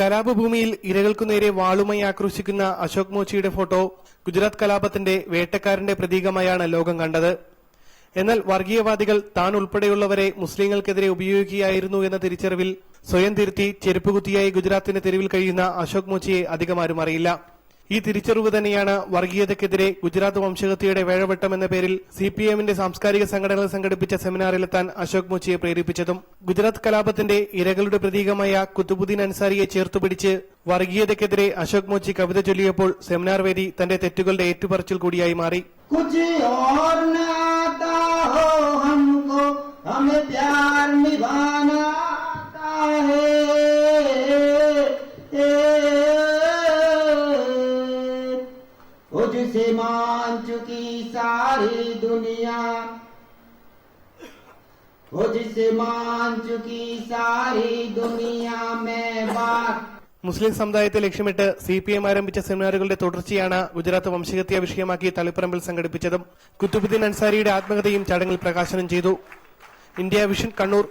കലാപഭൂമിയിൽ ഇരകൾക്കു നേരെ വാളുമായി ആക്രോശിക്കുന്ന അശോക് മോച്ചിയുടെ ഫോട്ടോ ഗുജറാത്ത് കലാപത്തിന്റെ വേട്ടക്കാരന്റെ പ്രതീകമായാണ് ലോകം കണ്ടത്. എന്നാൽ വർഗീയവാദികൾ താൻ ഉൾപ്പെടെയുള്ളവരെ മുസ്ലിങ്ങൾക്കെതിരെ ഉപയോഗിക്കുകയായിരുന്നു എന്ന തിരിച്ചറിവിൽ സ്വയം തിരുത്തി ചെരുപ്പുകുത്തിയായി ഗുജറാത്തിന്റെ തെരുവിൽ കഴിയുന്ന അശോക് മോച്ചിയെ അധികമാരും അറിയില്ല. ഈ തിരിച്ചറിവ് തന്നെയാണ് വർഗീയതയ്ക്കെതിരെ ഗുജറാത്ത് വംശഹത്യയുടെ വേഴവട്ടം എന്ന പേരിൽ സി പി എമ്മിന്റെ സാംസ്കാരിക സംഘടനകൾ സംഘടിപ്പിച്ച സെമിനാറിലെത്താൻ അശോക് മുച്ചിയെ പ്രേരിപ്പിച്ചതും ഗുജറാത്ത് കലാപത്തിന്റെ ഇരകളുടെ പ്രതീകമായ കുത്തുബുദ്ദീൻ അൻസാരിയെ ചേർത്തുപിടിച്ച് വർഗീയതയ്ക്കെതിരെ അശോക് മുച്ചി കവിത ചൊല്ലിയപ്പോൾ സെമിനാർ വേദി തന്റെ തെറ്റുകളുടെ ഏറ്റുപറച്ചിൽ കൂടിയായി മാറി. ഹമേ പ്യാർ वो जिसे मान चुकी सारी दुनिया वो जिसे मान चुकी सारी दुनिया में बात മുസ്ലിം സമുദായത്തെ ലക്ഷ്യമിട്ട് സി പി എം ആരംഭിച്ച സെമിനാറുകളുടെ തുടർച്ചയാണ് ഗുജറാത്ത് വംശഹത്യ വിഷയമാക്കി തളിപ്പറമ്പിൽ സംഘടിപ്പിച്ചതും കുത്തുബുദ്ദീൻ അൻസാരിയുടെ ആത്മകഥയും ചടങ്ങിൽ പ്രകാശനം ചെയ്തു ഇന്ത്യ വിഷൻ കണ്ണൂർ